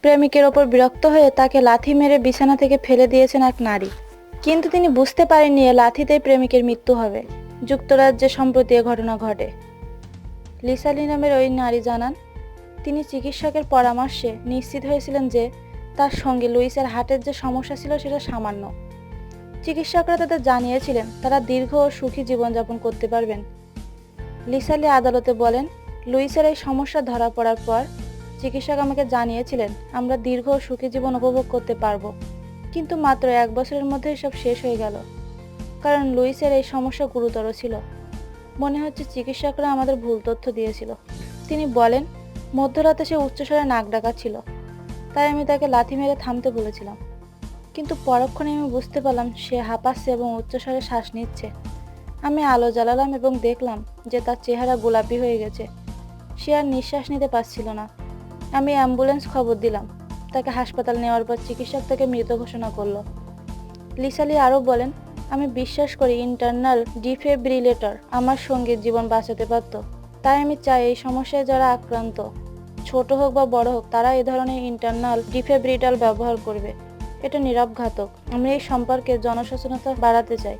প্রেমিকের ওপর বিরক্ত হয়ে তাকে লাথি মেরে বিছানা থেকে ফেলে দিয়েছেন এক নারী। কিন্তু তিনি বুঝতে পারেননি লাথিতেই প্রেমিকের মৃত্যু হবে। যুক্তরাজ্যে সম্প্রতি এ ঘটনা ঘটে। লিসালি নামের ওই নারী জানান, তিনি চিকিৎসকের পরামর্শে নিশ্চিত হয়েছিলেন যে তার সঙ্গে লুইসের হার্টের যে সমস্যা ছিল সেটা সামান্য। চিকিৎসকরা তাদের জানিয়েছিলেন, তারা দীর্ঘ ও সুখী জীবনযাপন করতে পারবেন। লিসালি আদালতে বলেন, লুইসের এই সমস্যা ধরা পড়ার পর চিকিৎসক আমাকে জানিয়েছিলেন, আমরা দীর্ঘ ও সুখী জীবন উপভোগ করতে পারব। কিন্তু মাত্র এক বছরের মধ্যে সব শেষ হয়ে গেল। কারণ লুইসের এই সমস্যা গুরুতর ছিল। মনে হচ্ছে চিকিৎসকরা আমাদের ভুল তথ্য দিয়েছিল। তিনি বলেন, মধ্যরাতে সে উচ্চস্বরে নাক ডাকাচ্ছিল। তাই আমি তাকে লাথি মেরে থামতে বলেছিলাম। কিন্তু পরক্ষণে আমি বুঝতে পারলাম সে হাঁপাচ্ছে এবং উচ্চস্বরে শ্বাস নিচ্ছে। আমি আলো জ্বালালাম এবং দেখলাম যে তার চেহারা গোলাপি হয়ে গেছে। সে আর নিঃশ্বাস নিতে পারছিল না। আমি অ্যাম্বুলেন্স খবর দিলাম। তাকে হাসপাতাল নেওয়ার পর চিকিৎসক তাকে মৃত ঘোষণা করল। লিসালি আরও বলেন, আমি বিশ্বাস করি ইন্টারনাল ডিফেব্রিলেটর আমার সঙ্গীর জীবন বাঁচাতে পারত। তাই আমি চাই এই সমস্যায় যারা আক্রান্ত, ছোট হোক বা বড় হোক, তারা এ ধরনের ইন্টারনাল ডিফেব্রিটাল ব্যবহার করবে। এটা নিরবঘাতক। আমরা এই সম্পর্কে জনসচেতনতা বাড়াতে চাই।